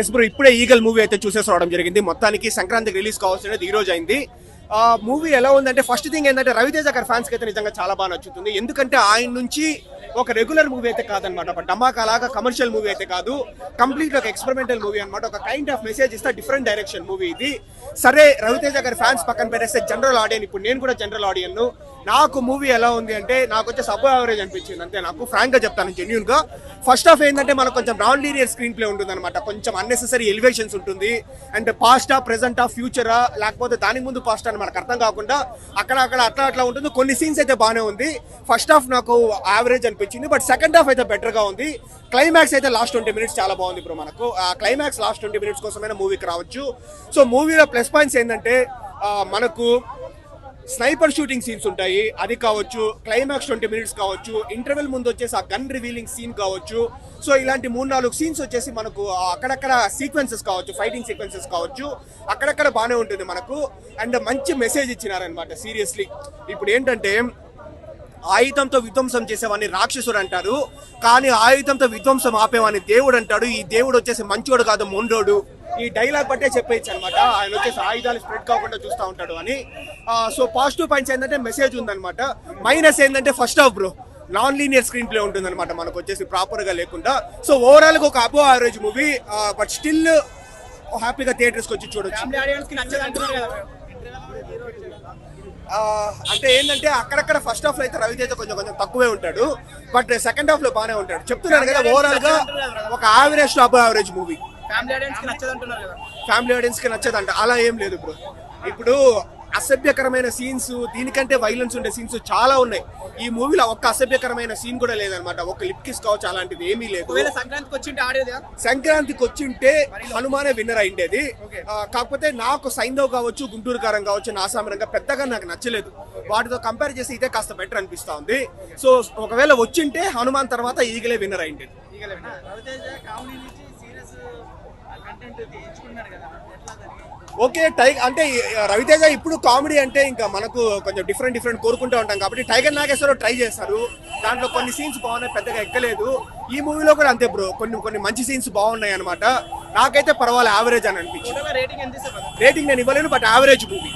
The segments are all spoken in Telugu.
ఎస్ బ్రో ఇప్పుడే ఈగల్ మూవీ అయితే చూసేసి రావడం జరిగింది. మొత్తానికి సంక్రాంతికి రిలీజ్ కావాల్సినది ఈ రోజు అయింది. మూవీ ఎలా ఉందంటే ఫస్ట్ థింగ్ ఏంటంటే రవితేజ గారి ఫ్యాన్స్కి అయితే నిజంగా చాలా బాగా నచ్చుతుంది. ఎందుకంటే ఆయన నుంచి ఒక రెగ్యులర్ మూవీ అయితే కాదనమాట ఒక డమాకా లాగా కమర్షియల్ మూవీ అయితే కాదు. కంప్లీట్ ఒక ఎక్స్పెరిమెంటల్ మూవీ అన్నమాట. ఒక కైండ్ ఆఫ్ మెసేజ్ ఇస్తే డిఫరెంట్ డైరెక్షన్ మూవీ ఇది. సరే రవితేజ గారి ఫ్యాన్స్ పక్కన పెట్టేస్తే జనరల్ ఆడియన్ ఇప్పుడు నేను కూడా జనరల్ ఆడియన్ నాకు మూవీ ఎలా ఉంది అంటే నాకు వచ్చే సబ్ యావరేజ్ అనిపించింది. అంతే నాకు ఫ్రాంక్గా చెప్తాను జెన్యున్గా. ఫస్ట్ ఆఫ్ ఏంటంటే మనకు కొంచెం నాన్ లీనియర్ స్క్రీన్ ప్లే ఉంటుంది అనమాట కొంచెం అన్నెసెసరీ ఎలివేషన్స్ ఉంటుంది. అండ్ పాస్టా ప్రెసెంటా ఫ్యూచరా లేకపోతే దానికి ముందు పాస్ట్ అని మనకు అర్థం కాకుండా అక్కడ అక్కడ అట్లా అట్లా ఉంటుంది. కొన్ని సీన్స్ అయితే బాగానే ఉంది. ఫస్ట్ ఆఫ్ నాకు యావరేజ్ అనిపించింది బట్ సెకండ్ హాఫ్ అయితే బెటర్గా ఉంది. క్లైమాక్స్ అయితే లాస్ట్ ట్వంటీ మినిట్స్ చాలా బాగుంది ఇప్పుడు మనకు. ఆ క్లైమాక్స్ లాస్ట్ ట్వంటీ మినిట్స్ కోసమైనా మూవీకి రావచ్చు. సో మూవీలో ప్లస్ పాయింట్స్ ఏంటంటే మనకు స్నైపర్ షూటింగ్ సీన్స్ ఉంటాయి. అది కావచ్చు క్లైమాక్స్ ట్వంటీ మినిట్స్ కావచ్చు ఇంటర్వెల్ ముందు వచ్చేసి ఆ గన్ రివీలింగ్ సీన్ కావచ్చు. సో ఇలాంటి మూడు నాలుగు సీన్స్ వచ్చేసి మనకు అక్కడక్కడ సీక్వెన్సెస్ కావచ్చు ఫైటింగ్ సీక్వెన్సెస్ కావచ్చు. అక్కడక్కడ బాగానే ఉంటుంది మనకు. అండ్ మంచి మెసేజ్ ఇచ్చినారనమాట సీరియస్లీ ఇప్పుడు ఏంటంటే ఆయుధంతో విధ్వంసం చేసేవాడిని రాక్షసుడు అంటారు. కానీ ఆయుధంతో విధ్వంసం ఆపేవాడిని దేవుడు అంటాడు. ఈ దేవుడు వచ్చేసి మంచోడు కాదు మొండోడు. ఈ డైలాగ్ బట్టే చెప్పేయచ్చు అనమాట ఆయన వచ్చేసి ఆయుధాలు స్ప్రెడ్ కాకుండా చూస్తూ ఉంటాడు అని. సో పాజిటివ్ పాయింట్స్ ఏంటంటే మెసేజ్ ఉందన్నమాట. మైనస్ ఏంటంటే first half bro non linear screenplay ఉంటుందన్నమాట మనకు వచ్చేసి ప్రాపర్గా లేకుండా. సో ఓవరాల్గా ఒక above average movie but still హ్యాపీగా థియేటర్స్కి వచ్చి చూడొచ్చు. అంటే ఏంటంటే అక్కడక్కడ ఫస్ట్ హాఫ్లో అయితే రవితేజ కొంచెం కొంచెం తక్కువే ఉంటాడు. బట్ సెకండ్ హాఫ్లో బాగానే ఉంటాడు. చెప్తున్నాను కదా ఓవరాల్గా ఒక average top average movie family ఆడియన్స్కి నచ్చదు అంటున్నారు కదా. ఫ్యామిలీ ఆడియన్స్కి నచ్చదంట. అలా ఏం లేదు బ్రో ఇప్పుడు అసభ్యకరమైన సీన్స్ దీనికంటే వైలెన్స్ ఉండే సీన్స్ చాలా ఉన్నాయి. ఈ మూవీలో ఒక్క అసభ్యకరమైన సీన్ కూడా లేదనమాట ఒక లిప్ కిస్ కావచ్చు అలాంటిది ఏమీ లేదు. సంక్రాంతికి వచ్చింటే ఆడేది సంక్రాంతికి వచ్చింటే హనుమానే విన్నర్ అయిండేది. కాకపోతే నాకు సైంధవ్ కావచ్చు గుంటూరు కారం కావచ్చు నాసామరంగా పెద్దగా నాకు నచ్చలేదు. వాటితో కంపేర్ చేసి ఇదే కాస్త బెటర్ అనిపిస్తా ఉంది. సో ఒకవేళ వచ్చింటే హనుమాన్ తర్వాత ఈగలే విన్నర్ అయిండేది. ఓకే టై అంటే రవితేజ ఇప్పుడు కామెడీ అంటే ఇంకా మనకు కొంచెం డిఫరెంట్ డిఫరెంట్ కోరుకుంటూ ఉంటాం కాబట్టి టైగర్ నాగేశ్వరరావు ట్రై చేస్తారు దాంట్లో కొన్ని సీన్స్ బాగున్నాయి పెద్దగా ఎక్కలేదు. ఈ మూవీలో కూడా అంతే బ్రో కొన్ని కొన్ని మంచి సీన్స్ బాగున్నాయి అనమాట నాకైతే పర్వాలేదు యావరేజ్ అని అనిపించింది. రేటింగ్ ఎంత ఇస్తారు? రేటింగ్ నేను ఇవ్వలేను బట్ యావరేజ్ మూవీ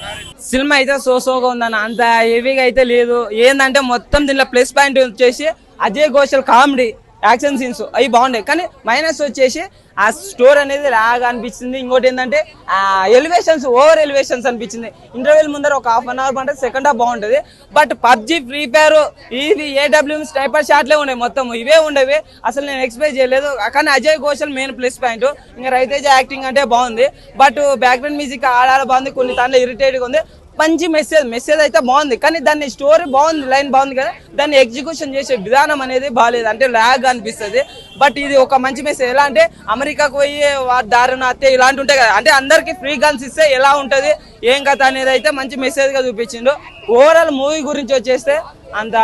సినిమా అయితే సో సోగా ఉందన్న అంత హెవీగా అయితే లేదు. ఏంటంటే మొత్తం దీనిలో ప్లస్ పాయింట్ వచ్చేసి Ajay Ghoshal comedy. Action scenes అవి బాగున్నాయి. కానీ మైనస్ వచ్చేసి ఆ స్టోర్ అనేది లాగా అనిపించింది. ఇంకోటి ఏంటంటే ఆ ఎలివేషన్స్ ఓవర్ ఎలివేషన్స్ అనిపించింది. ఇంటర్వెల్ ముందర ఒక హాఫ్ అన్ అవర్ అంటే సెకండ్ హాఫ్ బాగుంటుంది. బట్ పబ్జి ఫ్రీ ఫైర్ ఇది ఏడబ్ల్యూ స్నైపర్ షాట్లే ఉన్నాయి మొత్తం. ఇవే ఉండేవి. అసలు నేను ఎక్స్పెక్ట్ చేయలేదు. కానీ Ajay Ghoshal main plus point ఇంకా రవితేజ యాక్టింగ్ అంటే బాగుంది. బట్ బ్యాక్గ్రౌండ్ మ్యూజిక్ ఆడాలి బాగుంది. కొన్ని దాంట్లో ఇరిటేట్గా ఉంది. మంచి మెసేజ్ మెసేజ్ అయితే బాగుంది. కానీ దాన్ని స్టోరీ బాగుంది లైన్ బాగుంది కదా. దాన్ని ఎగ్జిక్యూషన్ చేసే విధానం అనేది బాగాలేదు అంటే ల్యాగ్ అనిపిస్తుంది. బట్ ఇది ఒక మంచి మెసేజ్ ఎలా అంటే అమెరికాకు పోయి వారి దారుణ హత్య ఇలాంటి ఉంటాయి కదా. అంటే అందరికి ఫ్రీ గన్స్ ఇస్తే ఎలా ఉంటుంది? ఏం కథ అనేది అయితే మంచి మెసేజ్గా చూపించిండు. ఓవరాల్ మూవీ గురించి వచ్చేస్తే అంత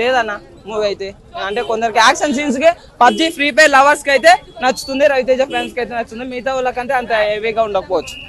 లేదన్నా లేదన్న మూవీ అయితే. అంటే కొందరికి యాక్షన్ సీన్స్కి పబ్జి ఫ్రీ ఫైర్ లవర్స్కి అయితే నచ్చుతుంది. రవితేజ ఫ్రెండ్స్కి అయితే నచ్చుతుంది. మిగతా వాళ్ళకంటే అంత హెవీగా ఉండకపోవచ్చు.